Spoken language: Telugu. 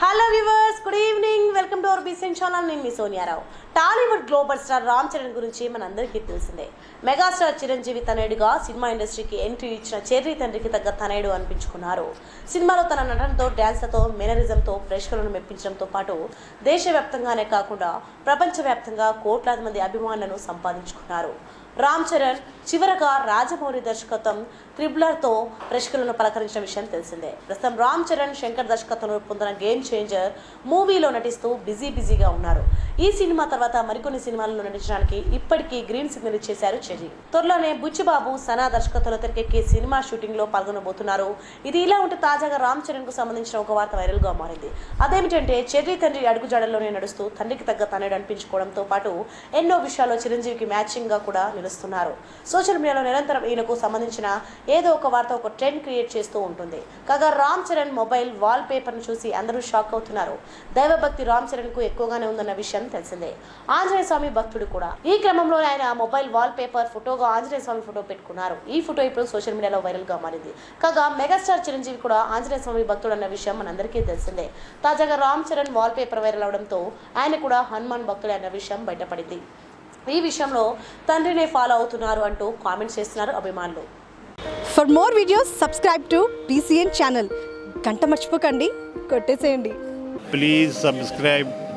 Hello viewers good evening welcome to our BCN channel నేను మీ సోనియారావు టాలీవుడ్ గ్లోబల్ స్టార్ రామ్ చరణ్ గురించి మనందరికీ తెలిసిందే. మెగాస్టార్ చిరంజీవి తనయుడిగా సినిమా ఇండస్ట్రీకి ఎంట్రీ ఇచ్చిన చెర్రీ తండ్రికి తగ్గ తనయుడు అనిపించుకున్నారు. సినిమాలో తన నటనతో డ్యాన్స్లతో మేనరిజంతో ప్రేక్షకులను మెప్పించడంతో పాటు దేశవ్యాప్తంగానే కాకుండా ప్రపంచవ్యాప్తంగా కోట్లాది మంది అభిమానులను సంపాదించుకున్నారు. రామ్ చరణ్ చివరగా రాజమౌళి దర్శకత్వం త్రిబులర్తో ప్రేక్షకులను పలకరించిన విషయం తెలిసిందే. ప్రస్తుతం రామ్ చరణ్ శంకర్ దర్శకత్వంలో పొందిన గేమ్ చేంజర్ మూవీలో నటిస్తూ బిజీ బిజీగా ఉన్నారు. ఈ సినిమా తర్వాత మరికొన్ని సినిమాల్లో నటించడానికి ఇప్పటికీ గ్రీన్ సిగ్నల్ ఇచ్చేశారు చెర్రీ. త్వరలోనే బుచ్చిబాబు సనా దర్శకత్వంలో తెరకెక్కే సినిమా షూటింగ్లో పాల్గొనబోతున్నారు. ఇది ఇలా ఉంటే తాజాగా రామ్ చరణ్కు సంబంధించిన ఒక వార్త వైరల్గా మారింది. అదేమిటంటే చెర్రీ తండ్రి అడుగుజాడల్లోనే నడుస్తూ తండ్రికి తగ్గ తనయుడు అనిపించుకోవడంతో పాటు ఎన్నో విషయాల్లో చిరంజీవికి మ్యాచింగ్గా కూడా నిలుస్తున్నారు. సోషల్ మీడియాలో నిరంతరం ఈయనకు సంబంధించిన ఏదో ఒక వార్త ఒక ట్రెండ్ క్రియేట్ చేస్తూ ఉంటుంది. కాగా రామ్ చరణ్ మొబైల్ వాల్ పేపర్ను చూసి అందరూ షాక్ అవుతున్నారు. దైవభక్తి రామ్ చరణ్కు ఎక్కువగానే ఉందన్న విషయం తెలిసిందే. ఆంజనేయ స్వామి భక్తుడు కూడా. ఈ క్రమంలో ఆయన మొబైల్ వాల్ పేపర్ ఫోటోగా ఆంజనేయ స్వామి ఫోటో పెట్టుకున్నారు. ఈ ఫోటో ఇప్పుడు సోషల్ మీడియాలో వైరల్గా మారింది. కాగా మెగాస్టార్ చిరంజీవి కూడా ఆంజనేయ స్వామి భక్తుడు అన్న విషయం మనందరికీ తెలిసిందే. తాజాగా Ram Charan wall paper viral అవడంతో ఆయన కూడా హనుమాన్ భక్తుడు అన్న విషయం బయటపడింది. ఈ విషయంలో తండ్రినే ఫాలో అవుతున్నారు అంటూ కామెంట్స్ చేస్తున్నారు అభిమానులు. For more videos subscribe to BCN channel గంట మర్చిపోకండి. కొట్టేసేయండి. Please subscribe